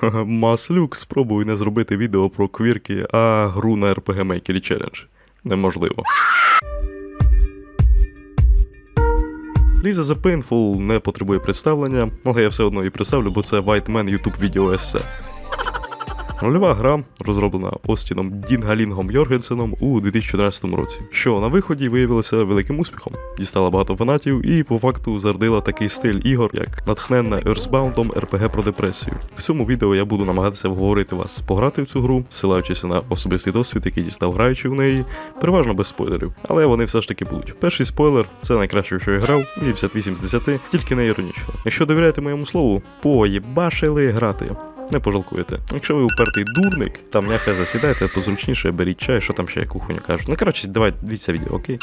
Маслюк, спробуй не зробити відео про квірки, а гру на RPG Maker Challenge. Неможливо. Ліза The Painful не потребує представлення, але я все одно її представлю, бо це White Man YouTube відео есе. Рольова гра розроблена Остіном Дінгалінгом Йоргенсеном у 2014 році, що на виході виявилося великим успіхом, дістала багато фанатів і по факту зардила такий стиль ігор, як натхненна Earthbound RPG про депресію. В цьому відео я буду намагатися вговорити вас пограти в цю гру, ссилаючись на особистий досвід, який дістав граючи в неї, переважно без спойлерів, але вони все ж таки будуть. Перший спойлер це найкраще, що я грав, 78 з 10, тільки не іронічно. Якщо довіряєте моєму слову, поїбашили грати. Не пожалкуєте. Якщо ви упертий дурник, там нехай засідаєте, то зручніше беріть чай, що там ще я кухоню кажуть. Ну коротше, давай дивіться відео, окей?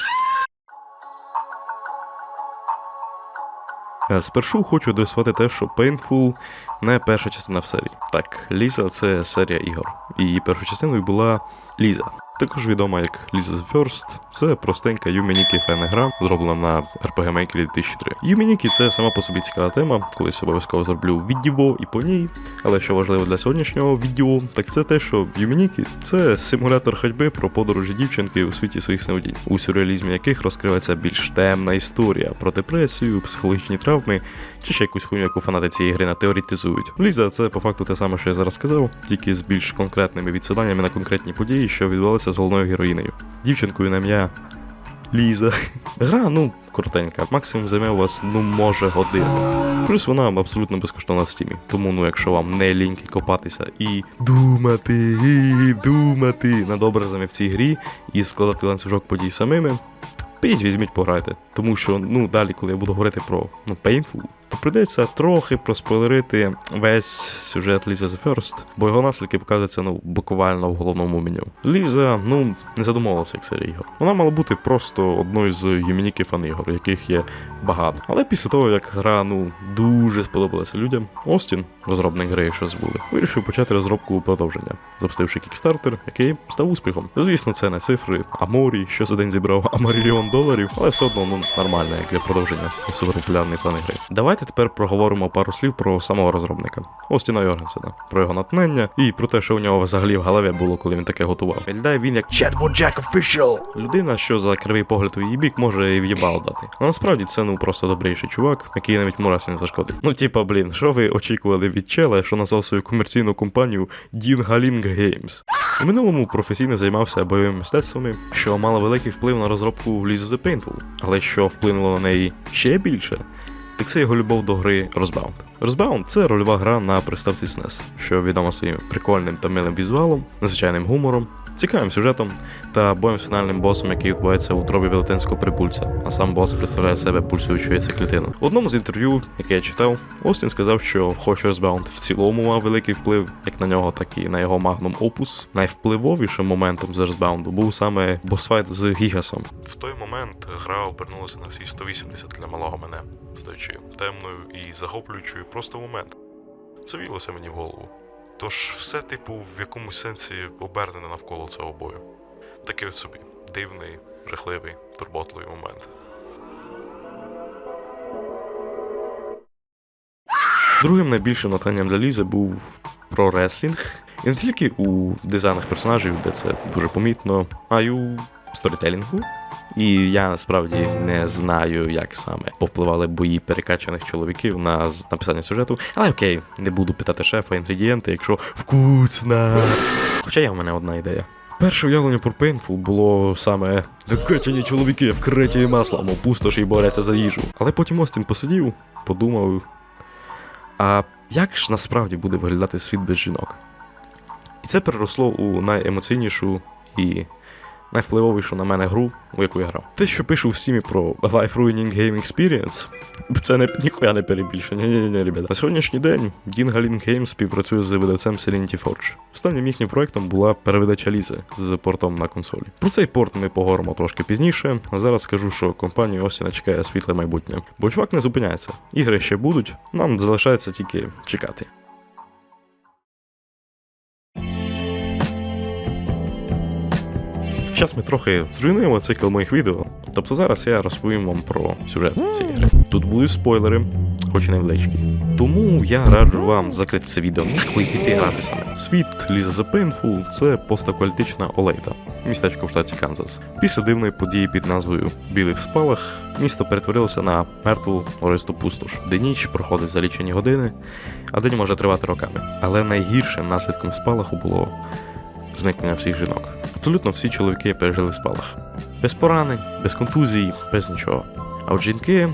Е, Спершу хочу адресувати те, що Painful не перша частина в серії. Так, Ліза це серія ігор. І першою частиною була Ліза. Також відома як Ліза First. Це простенька Юмінікі файна гра, зроблена на RPG Maker 2003. Юмінікі це сама по собі цікава тема, колись обов'язково зроблю відео і по ній. Але що важливо для сьогоднішнього відео, так це те, що Юмінікі це симулятор ходьби про подорожі дівчинки у світі своїх сновидінь, у сюрреалізмі яких розкривається більш темна історія про депресію, психологічні травми чи ще якусь хуйню, яку фанати цієї гри натеоретизують. Ліза це по факту те саме, що я зараз сказав, тільки з більш конкретними відсиланнями на конкретні події, що відбувалися з головною героїнею. Дівчинкою на ім'я Ліза. Гра, ну, коротенька, максимум займе у вас, ну, може, годину. Плюс вона абсолютно безкоштовна в стімі. Тому, ну, якщо вам не ліньки копатися і думати, думати над образами в цій грі і складати ланцюжок подій самими, підіть, візьміть, пограйте. Тому що, ну, далі, коли я буду говорити про ну, Painful, то прийдеться трохи проспойлерити весь сюжет Ліза The First, бо його наслідки показуються ну, буквально в головному меню. Ліза, ну, не задумувалася як серія ігор. Вона мала бути просто одною з юмініків фан-ігор, яких є багато. Але після того, як гра ну дуже сподобалася людям, Остін, розробник гри, що збули, вирішив почати розробку продовження, запустивши кікстартер, який став успіхом. Звісно, це не цифри, а морі, що за день зібрав амарільйон доларів, але все одно ну нормально, як для продовження суперпопулярної фани гри. Давайте тепер проговоримо пару слів про самого розробника Остіна Йоргенсена, про його натхнення і про те, що у нього взагалі в голові було, коли він таке готував. Виглядає він як Von Jack official. людина, що за кривий погляд у її бік може і в'єбало дати. А насправді це ну просто добрейший чувак, який навіть Мурасі не зашкодить. Ну, типа, блін, що ви очікували від чела, що назвав свою комерційну компанію Dingaling Games? У минулому професійно займався бойовими мистецтвами, що мало великий вплив на розробку Lisa the Painful, але що вплинуло на неї ще більше. Так це його любов до гри Розбаунд. Розбаунд це рольова гра на приставці SNES, що відома своїм прикольним та милим візуалом, незвичайним гумором, цікавим сюжетом та боєм з фінальним босом, який відбувається у тробі велетенського прибульця, а сам бос представляє себе пульсуючу яйцеклітину. В одному з інтерв'ю, яке я читав, Остін сказав, що хоч Розбаунд в цілому мав великий вплив як на нього, так і на його магнум опус. Найвпливовішим моментом з Розбаунду був саме босфайт з Гігасом. В той момент гра обернулася на всі 180 для малого мене, стаючи темною і захоплюючою просто момент. Це вілося мені в голову. Тож все, типу, в якомусь сенсі обернене навколо цього бою. Такий от собі дивний, жахливий, турботливий момент. Другим найбільшим натхненням для Лізи був про реслінг. І не тільки у дизайнах персонажів, де це дуже помітно, а й у сторітелінгу. І я насправді не знаю, як саме повпливали бої перекачаних чоловіків на написання сюжету. Але окей, не буду питати шефа інгредієнти, якщо вкусно. Хоча є в мене одна ідея. Перше уявлення про Painful було саме накачані чоловіки вкриті маслом, опустоші й борються за їжу. Але потім Остін посидів, подумав. А як ж насправді буде виглядати світ без жінок? І це переросло у найемоційнішу і найвпливовішу на мене гру, у яку я грав. Те, що пишу в про Life Ruining Game Experience, це не ніхуя не перебільшення. Ні, ні, ні, ребята. На сьогоднішній день Dingaling Games співпрацює з видавцем Serenity Forge. Останнім їхнім проектом була перевидача Лізи з портом на консолі. Про цей порт ми поговоримо трошки пізніше. А зараз скажу, що компанію Остіна чекає світле майбутнє. Бо чувак не зупиняється. Ігри ще будуть, нам залишається тільки чекати. Зараз ми трохи зруйнуємо цикл моїх відео. Тобто зараз я розповім вам про сюжет цієї гри. Тут будуть спойлери, хоч і невеличкий. Тому я раджу вам закрити це відео і піти грати саме. Світ Ліза The Painful – це постапокаліптична Олейта, містечко в штаті Канзас. Після дивної події під назвою Білий в спалах місто перетворилося на мертву гористу пустош, де ніч проходить за лічені години, а день може тривати роками. Але найгіршим наслідком спалаху було зникнення всіх жінок. Абсолютно всі чоловіки пережили спалах. Без поранень, без контузій, без нічого. А от жінки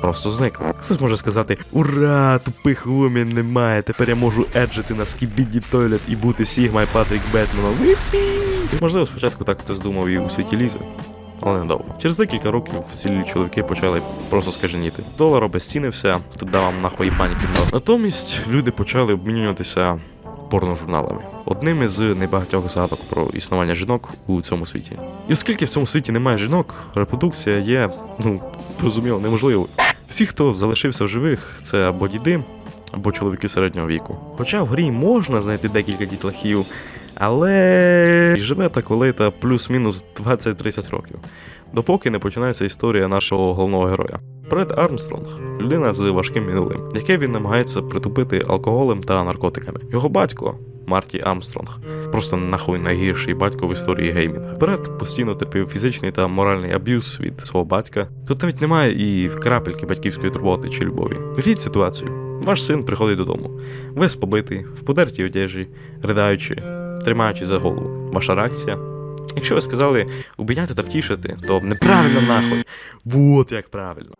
просто зникли. Хтось може сказати: Ура, тупих вумін немає! Тепер я можу еджити на скібіді тойлет і бути Сігма і Патрік Бетменом. Можливо, спочатку так хтось думав і у світі Лізи. Але недовго. Через декілька років вцілілі чоловіки почали просто скаженіти. Долар обезцінився, тут дав вам нахуй пані під нос. Натомість люди почали обмінюватися порножурналами. Одним із небагатьох згадок про існування жінок у цьому світі. І оскільки в цьому світі немає жінок, репродукція є, ну, зрозуміло, неможливою. Всі, хто залишився в живих, це або діди, або чоловіки середнього віку. Хоча в грі можна знайти декілька дітлахів, але живе та колейта плюс-мінус 20-30 років, допоки не починається історія нашого головного героя. Бред Армстронг людина з важким минулим, яке він намагається притупити алкоголем та наркотиками. Його батько. Марті Армстронг. Просто нахуй найгірший батько в історії геймінга. Бред постійно терпів фізичний та моральний аб'юз від свого батька. Тут навіть немає і крапельки батьківської турботи чи любові. Уявіть ситуацію. Ваш син приходить додому, весь побитий, в подертій одежі, ридаючи, тримаючи за голову. Ваша реакція? Якщо ви сказали обійняти та втішити, то неправильно нахуй. Вот як правильно.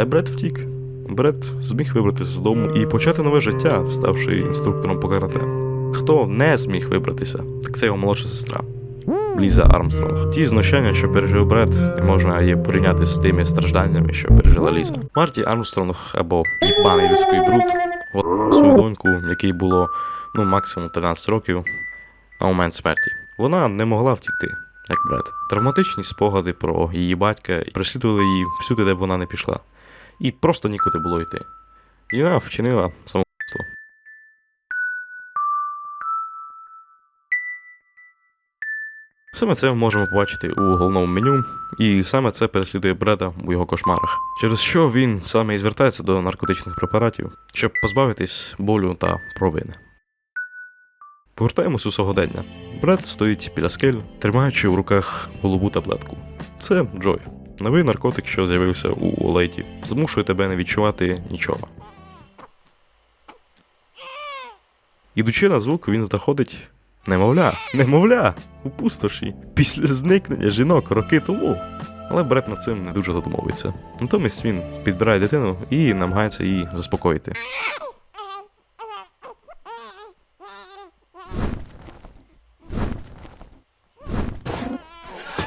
Але Бред втік. Бред зміг вибратися з дому і почати нове життя, ставши інструктором по карате. Хто не зміг вибратися, так це його молодша сестра. Ліза Армстронг. Ті знущання, що пережив Бред, не можна її порівняти з тими стражданнями, що пережила Ліза. Марті Армстронг або їбаний людський бруд, свою доньку, якій було ну максимум 13 років на момент смерті. Вона не могла втікти, як Бред. Травматичні спогади про її батька переслідували її всюди, де б вона не пішла. І просто нікуди було йти. І вона вчинила самогубство. Саме це можемо побачити у головному меню, і саме це переслідує Бреда у його кошмарах, через що він саме і звертається до наркотичних препаратів, щоб позбавитись болю та провини. Повертаємось у сьогодення. Бред стоїть біля скель, тримаючи в руках голубу таблетку. Це Джой. Новий наркотик, що з'явився у Олейті, змушує тебе не відчувати нічого. Ідучи на звук, він знаходить немовля, немовля у пустоші після зникнення жінок роки тому. Але Бред над цим не дуже задумовується. Натомість він підбирає дитину і намагається її заспокоїти. Ага,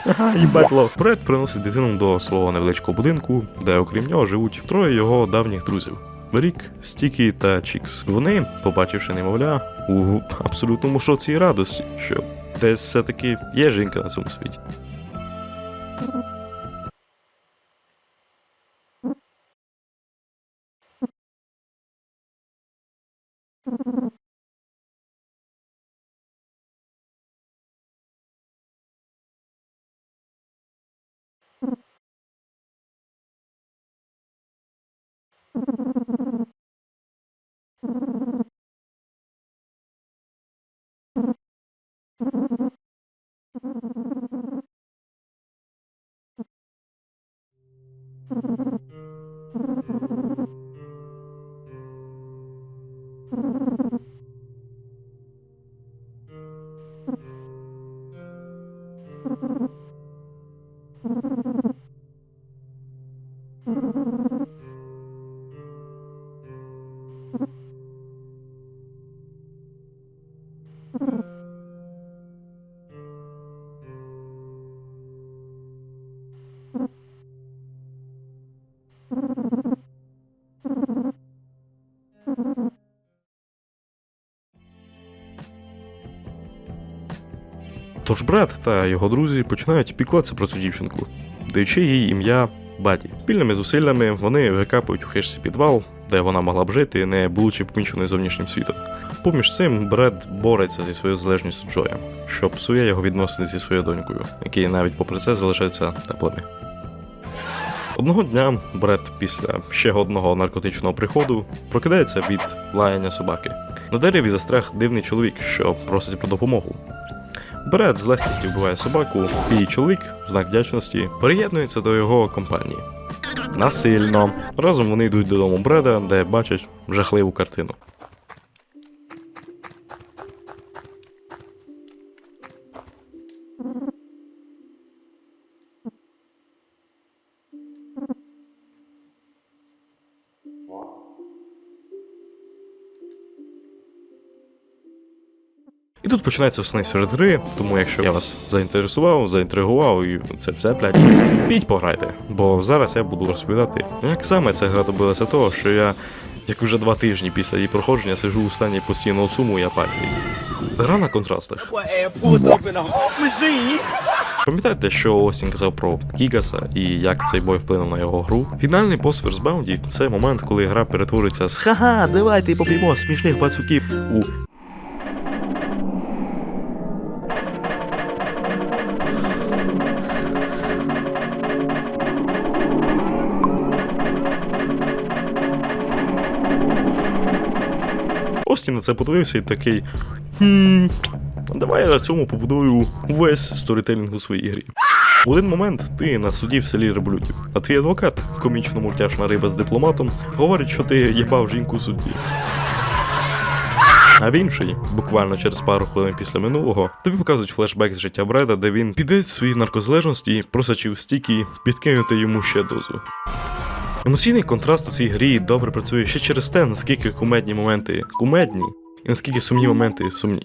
їбать лох. Бред приносить дитину до свого невеличкого будинку, де окрім нього живуть троє його давніх друзів. Рік, Стікі та Чікс. Вони, побачивши немовля, у абсолютному шоці і радості, що десь все-таки є жінка на цьому світі. Тож брат та його друзі починають піклатися про цю дівчинку, даючи їй ім'я Баді. Спільними зусиллями вони викапують у хижці підвал, де вона могла б жити, не будучи поміченою зовнішнім світом. Поміж цим Бред бореться зі своєю залежністю Джоя, що псує його відносини зі своєю донькою, які навіть попри це залишаються теплими. Одного дня Бред після ще одного наркотичного приходу прокидається від лаяння собаки. На дереві застряг дивний чоловік, що просить про допомогу. Бред з легкістю вбиває собаку, і чоловік, в знак вдячності, приєднується до його компанії. Насильно. Разом вони йдуть додому Бреда, де бачать жахливу картину. Починається основний сюжет гри, тому якщо я вас заінтересував, заінтригував і це все, блядь, піть пограйте. Бо зараз я буду розповідати, як саме ця гра добилася того, що я, як вже два тижні після її проходження, сижу у стані постійного суму і апатії. Гра на контрастах. Пам'ятаєте, що Осін казав про Гігаса і як цей бой вплинув на його гру? Фінальний бос Bounty – це момент, коли гра перетворюється з ха-ха, давайте поб'ємо смішних пацюків у це подивився і такий. Хм, давай я на цьому побудую весь сторітелінг у своїй грі. В один момент ти на суді в селі Револютів, а твій адвокат, комічно мультяшна риба з дипломатом, говорить, що ти їбав жінку судді. А в інший, буквально через пару хвилин після минулого, тобі показують флешбек з життя Бреда, де він піде своїй наркозалежності, просачив стіки, підкинути йому ще дозу. Емоційний контраст у цій грі добре працює ще через те, наскільки кумедні моменти кумедні, і наскільки сумні моменти сумні.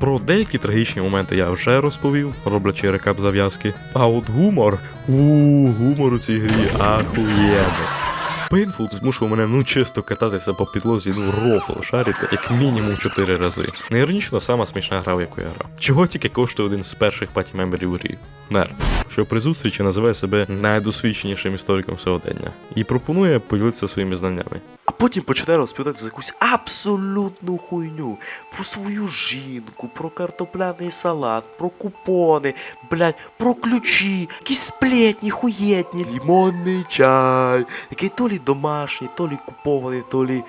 Про деякі трагічні моменти я вже розповів, роблячи рекап зав'язки. А от гумор, у гумор у цій грі ахуєнний. Painful змушував мене ну чисто кататися по підлозі, ну рофл шарити, як мінімум 4 рази. Неіронічно сама смішна гра, в яку я грав. Чого тільки коштує один з перших паті-мемберів грі? Нерв, що при зустрічі називає себе найдосвідченішим істориком сьогодення і пропонує поділитися своїми знаннями. А потім починає розповідати за якусь абсолютну хуйню про свою жінку, про картопляний салат, про купони, блядь, про ключі, якісь сплетні, хуєтні, лімонний чай, який то лі домашній, то лі купований, то лі.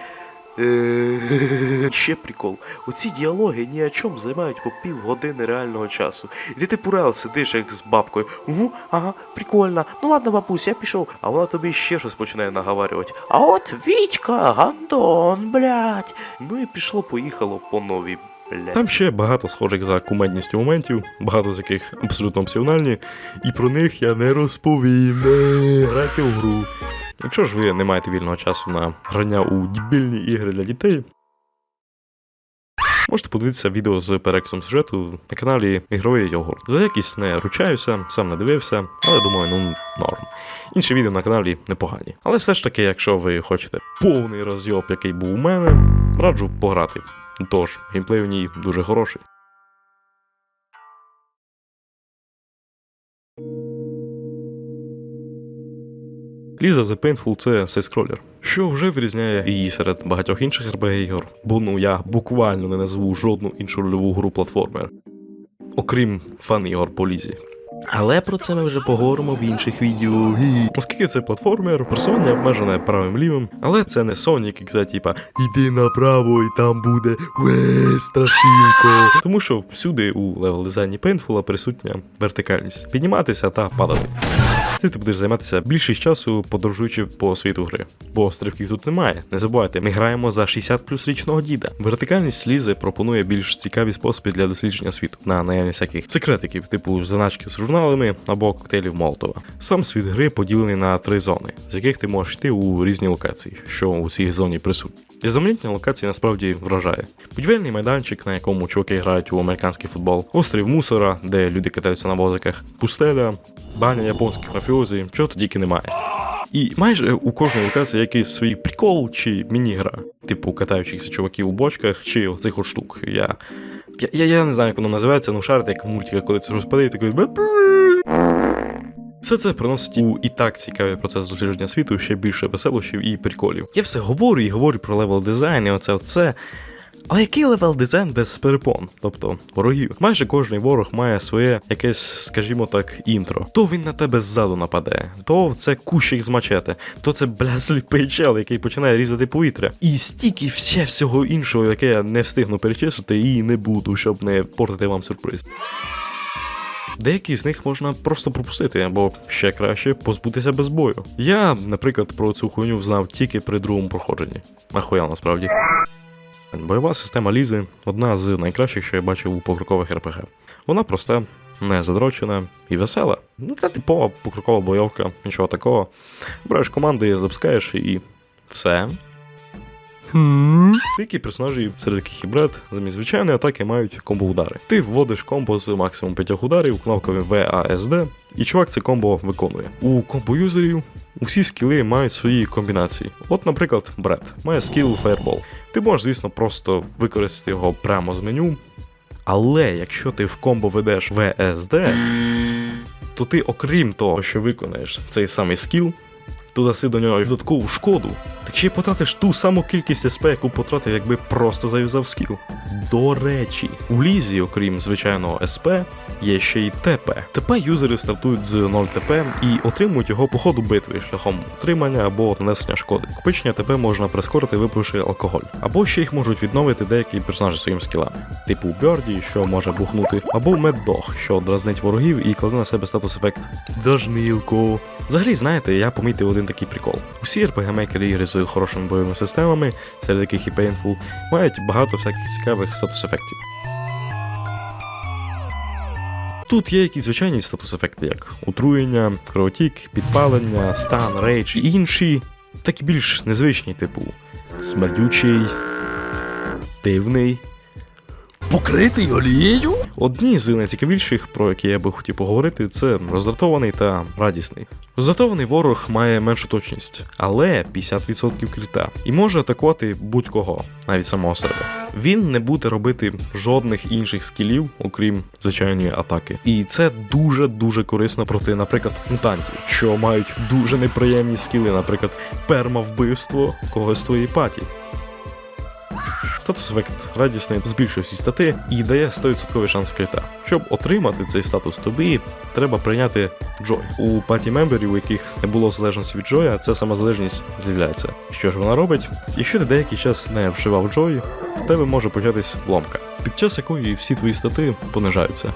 Е, Ще прикол. Оці діалоги ні о чому займають по півгодини реального часу. І ти типу реал сидиш як з бабкою. Угу, ага, прикольно. Ну ладно, бабусь, я пішов. А вона тобі ще щось починає наговарювати. А от Вічка, гандон, блядь. Ну і пішло, поїхало по новій. Там ще багато схожих за кумедністю моментів, багато з яких абсолютно опціональні, і про них я не розповім. Грайте в гру. Якщо ж ви не маєте вільного часу на грання у дебільні ігри для дітей, можете подивитися відео з переказом сюжету на каналі Ігровий Йогурт. За якість не ручаюся, сам не дивився, але думаю, ну норм. Інші відео на каналі непогані. Але все ж таки, якщо ви хочете повний розйоб, який був у мене, раджу пограти. Тож, геймплей в ній дуже хороший. Ліза The Painful це сайскролер, що вже вирізняє її серед багатьох інших RPG ігор, бо ну я буквально не назву жодну іншу рольову гру платформер, окрім фан ігор по лізі. Але про це ми вже поговоримо в інших відео. Оскільки це платформер, просування обмежене правим лівим, але це не Sonic, як це типа іди направо і там буде ве страшилко. Тому що всюди у левел дизайні Painful присутня вертикальність підніматися та падати. Ти ти будеш займатися більшість часу, подорожуючи по світу гри. Бо стрибків тут немає. Не забувайте, ми граємо за 60 плюс річного діда. Вертикальність слізи пропонує більш цікаві способи для дослідження світу на наявність всяких секретиків, типу заначків з журналами або коктейлів Молотова. Сам світ гри поділений на три зони, з яких ти можеш йти у різні локації, що у цій зоні присутні. Різноманітні локації насправді вражає. Будівельний майданчик, на якому чуваки грають у американський футбол, острів мусора, де люди катаються на возиках, пустеля, баня японських мафіозі, чого тільки немає. І майже у кожній локації якийсь свій прикол чи міні-гра, типу катаючихся чуваків у бочках чи оцих от штук. Я Я, я, я не знаю, як воно називається, ну шарите, як в мультиках, коли це розпадає, такий. Все це приносить у і так цікавий процес дослідження світу ще більше веселощів і приколів. Я все говорю і говорю про левел дизайн, і оце оце. Але який левел дизайн без перепон, тобто ворогів? Майже кожний ворог має своє якесь, скажімо так, інтро. То він на тебе ззаду нападе, то це кущик з мачете, то це бля сліпий чел, який починає різати повітря. І стільки ще всього іншого, яке я не встигну перечислити і не буду, щоб не портити вам сюрприз. Деякі з них можна просто пропустити, або ще краще позбутися без бою. Я, наприклад, про цю хуйню знав тільки при другому проходженні. Нахуя насправді. Бойова система Лізи одна з найкращих, що я бачив у покрокових РПГ. Вона проста, не задрочена і весела. Ну, це типова покрокова бойовка, нічого такого. Береш команди, запускаєш і все. Деякі персонажі, серед яких і бред, замість звичайної атаки мають комбо-удари. Ти вводиш комбо з максимум 5 ударів кнопками VASD, і чувак це комбо виконує. У комбо-юзерів усі скіли мають свої комбінації. От, наприклад, бред має скіл Fireball. Ти можеш, звісно, просто використати його прямо з меню. Але якщо ти в комбо ведеш VSD, то ти, окрім того, що виконаєш цей самий скіл, додаси до нього додаткову шкоду, так ще й потратиш ту саму кількість СП, яку потратив, якби просто зав'язав скіл. До речі, у лізі, окрім звичайного СП, є ще й ТП. ТП юзери стартують з 0 ТП і отримують його по ходу битви шляхом утримання або нанесення шкоди. Копичення ТП можна прискорити, випивши алкоголь. Або ще їх можуть відновити деякі персонажі своїм скілами, типу Бьорді, що може бухнути, або Меддог, що дразнить ворогів і кладе на себе статус ефект Дражнилко. Взагалі, знаєте, я помітив один такий прикол. Усі RPG-мейкери ігри з хорошими бойовими системами, серед яких і Painful, мають багато всяких цікавих статус-ефектів. Тут є якісь звичайні статус-ефекти, як отруєння, кровотік, підпалення, стан, рейдж і інші, так і більш незвичні, типу смердючий, дивний. Покритий олією? Одні з найцікавіших, про які я би хотів поговорити, це роздратований та радісний. Роздратований ворог має меншу точність, але 50% крита і може атакувати будь-кого, навіть самого себе. Він не буде робити жодних інших скілів, окрім звичайної атаки. І це дуже дуже корисно проти, наприклад, мутантів, що мають дуже неприємні скіли, наприклад, пермавбивство когось з твоєї паті. Статус Вект радісний збільшує всі стати і дає 100% шанс крита. Щоб отримати цей статус, тобі треба прийняти Джой. У паті мемберів, у яких не було залежності від Джоя, ця сама залежність з'являється. Що ж вона робить? Якщо ти деякий час не вживав Джой, в тебе може початись ломка, під час якої всі твої стати понижаються.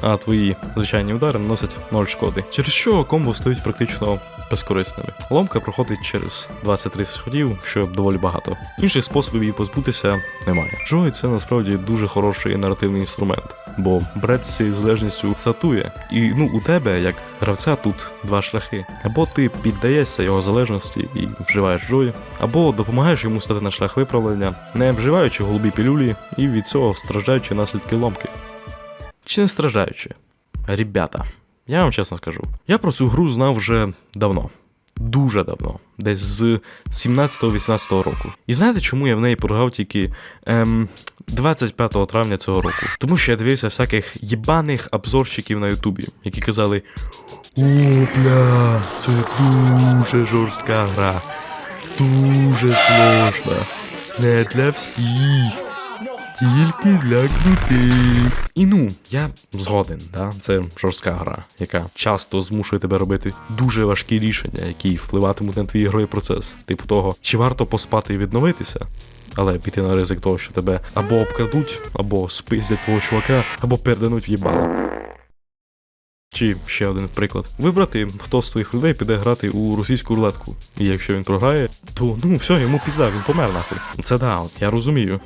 А твої звичайні удари наносять 0 шкоди, через що комбо стають практично безкорисними. Ломка проходить через 20-30 ходів, що доволі багато. Інших способів її позбутися немає. Джой це насправді дуже хороший наративний інструмент, бо бред з цією залежністю статує. І ну у тебе, як гравця, тут два шляхи: або ти піддаєшся його залежності і вживаєш Джой, або допомагаєш йому стати на шлях виправлення, не вживаючи голубі пілюлі і від цього страждаючи наслідки ломки. Чи не страждаючи? Ребята, я вам чесно скажу, я про цю гру знав вже давно. Дуже давно, десь з 17-18 року. І знаєте, чому я в неї програв тільки ем, 25 травня цього року? Тому що я дивився всяких єбаних обзорщиків на Ютубі, які казали: О, бля, це дуже жорстка гра, дуже сложна, не для всіх. Тільки для крутих. І ну, я згоден, да? це жорстка гра, яка часто змушує тебе робити дуже важкі рішення, які впливатимуть на твій ігровий процес. Типу того, чи варто поспати і відновитися, але піти на ризик того, що тебе або обкрадуть, або спиздять твого чувака, або передануть в їбало. Чи ще один приклад. Вибрати, хто з твоїх людей піде грати у російську рулетку. І якщо він програє, то ну все, йому пізда, він помер нахуй. Це да, от, я розумію.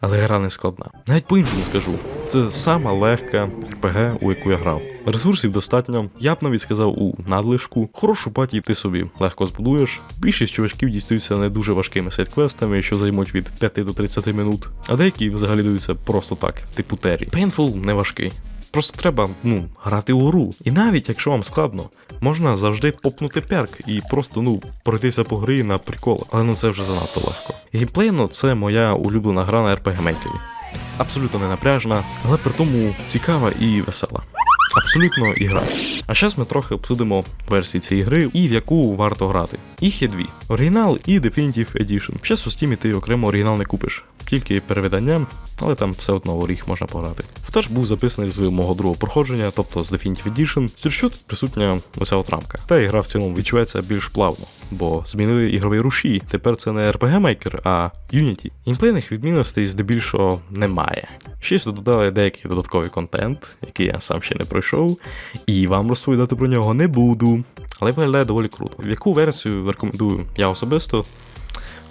Але гра не складна. Навіть по-іншому скажу. Це сама легка РПГ, у яку я грав. Ресурсів достатньо, я б навіть сказав у надлишку. Хорошу паті ти собі легко збудуєш. Більшість чувачків дістаються не дуже важкими сайт-квестами, що займуть від 5 до 30 минут, а деякі взагалі даються просто так, типу Террі. Painful не важкий. Просто треба, ну, грати у гру. І навіть якщо вам складно, можна завжди попнути перк і просто, ну, пройтися по грі на прикол. Але ну це вже занадто легко. Геймплейно це моя улюблена гра на RPG Maker. абсолютно не напряжна, але при тому цікава і весела. Абсолютно ігра. А зараз ми трохи обсудимо версії цієї гри і в яку варто грати. Їх є дві: оригінал і Definitive Edition. Зараз у Steam ти окремо оригінал не купиш, тільки перевидання, але там все одно в оріг можна пограти. Футаж був записаний з мого другого проходження, тобто з Definitive Edition, через що тут присутня оця от рамка. Та ігра в цілому відчувається більш плавно, бо змінили ігрові руші. Тепер це не RPG Maker, а Unity. Геймплейних відмінностей здебільшого немає. Ще додали деякий додатковий контент, який я сам ще не пройшов, і вам розповідати про нього не буду. Але виглядає доволі круто. В яку версію рекомендую я особисто?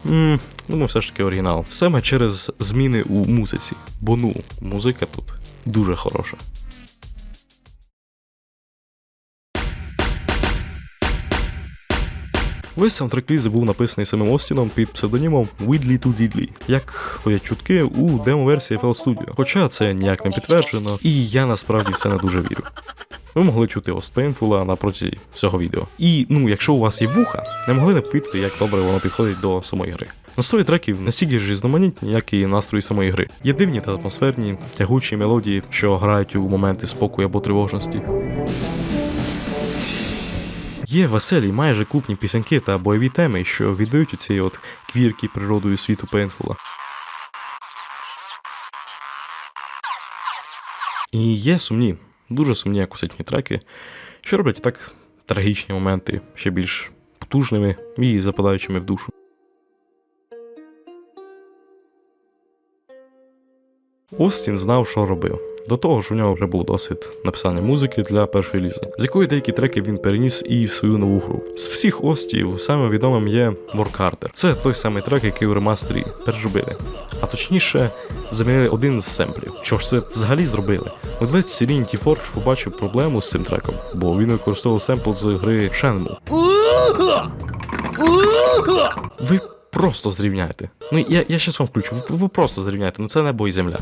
М, Думаю, все ж таки оригінал. Саме через зміни у музиці. Бо ну, музика тут дуже хороша. Весь саундтрек Лізи був написаний самим Остіном під псевдонімом Відлі ту Дідлі, як ходять чутки у демо-версії FL Studio. Хоча це ніяк не підтверджено, і я насправді це не дуже вірю. Ви могли чути Ост Пейнфула на протязі всього відео. І ну, якщо у вас є вуха, не могли не помітити, як добре воно підходить до самої гри. Настрої треків настільки ж різноманітні, як і настрої самої гри. Є дивні та атмосферні, тягучі мелодії, що грають у моменти спокою або тривожності. Є веселі, майже клубні пісеньки та бойові теми, що віддають у цій от квірки природою світу Пейнфула. І є сумні, дуже сумні акустичні треки, що роблять так трагічні моменти ще більш потужними і западаючими в душу. Остін знав, що робив. До того ж, у нього вже був досвід написання музики для першої лізи, з якої деякі треки він переніс і в свою нову гру. З всіх остів саме відомим є Воркартер. Це той самий трек, який в ремастері переробили. А точніше, замінили один з семплів. Що ж це взагалі зробили? У 20 серійній Forge побачив проблему з цим треком, бо він використовував семпл з гри Shenmue. Ви просто зрівняєте. Ну я, я щас вам включу. Ви, ви просто зрівняєте. Ну це небо і земля.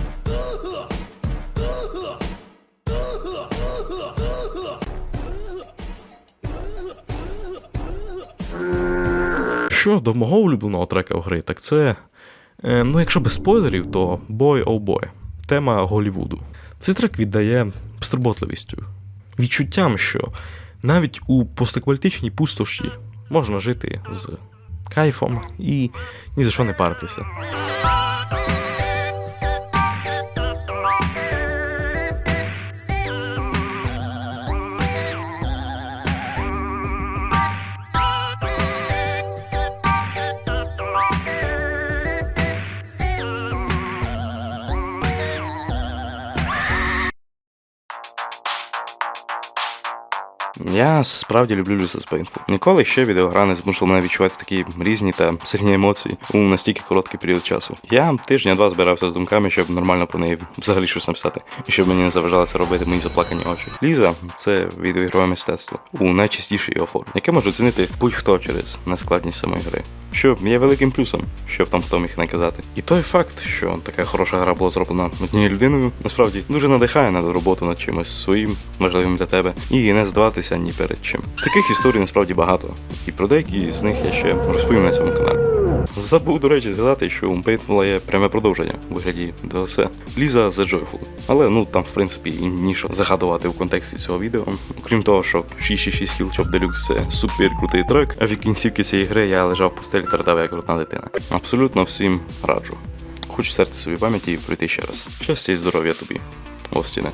Що до мого улюбленого трека в гри, так це. Е, ну, якщо без спойлерів, то Boy Oh Boy. Тема Голівуду. Цей трек віддає стурботливістю, відчуттям, що навіть у постаквалітичній пустоші можна жити з кайфом і ні за що не паритися. Я справді люблю Люса Painful. Ніколи ще відеогра не змусила мене відчувати такі різні та сильні емоції у настільки короткий період часу. Я тижня-два збирався з думками, щоб нормально про неї взагалі щось написати, і щоб мені не заважало це робити мої заплакані очі. Ліза це відеоігрове мистецтво у найчистішій його формі, яке може оцінити будь-хто через нескладність самої гри. Що є великим плюсом, що б там хто міг не казати. І той факт, що така хороша гра була зроблена однією людиною, насправді дуже надихає на роботу над чимось своїм, важливим для тебе, і не здаватися ні перед чим. Таких історій насправді багато, і про деякі з них я ще розповім на цьому каналі. Забув, до речі, згадати, що у Painful є пряме продовження у вигляді DLC Ліза The Joyful. Але ну там, в принципі, і ніщо загадувати в контексті цього відео. Окрім того, що 666 Kill Chop Deluxe це супер крутий трек, а в кінцівці цієї гри я лежав в постелі та як родна дитина. Абсолютно всім раджу. Хочу серце собі пам'яті і пройти ще раз. Щастя і здоров'я тобі, Остіне.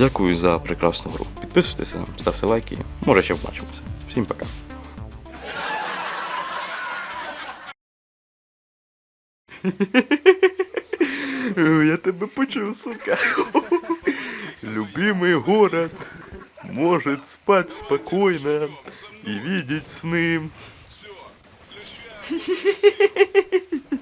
Дякую за прекрасну гру. Підписуйтеся, ставте лайки. Може ще побачимося. Всім пока. Я тебе почув, сука. Любимый город может спать спокойно и видеть сны.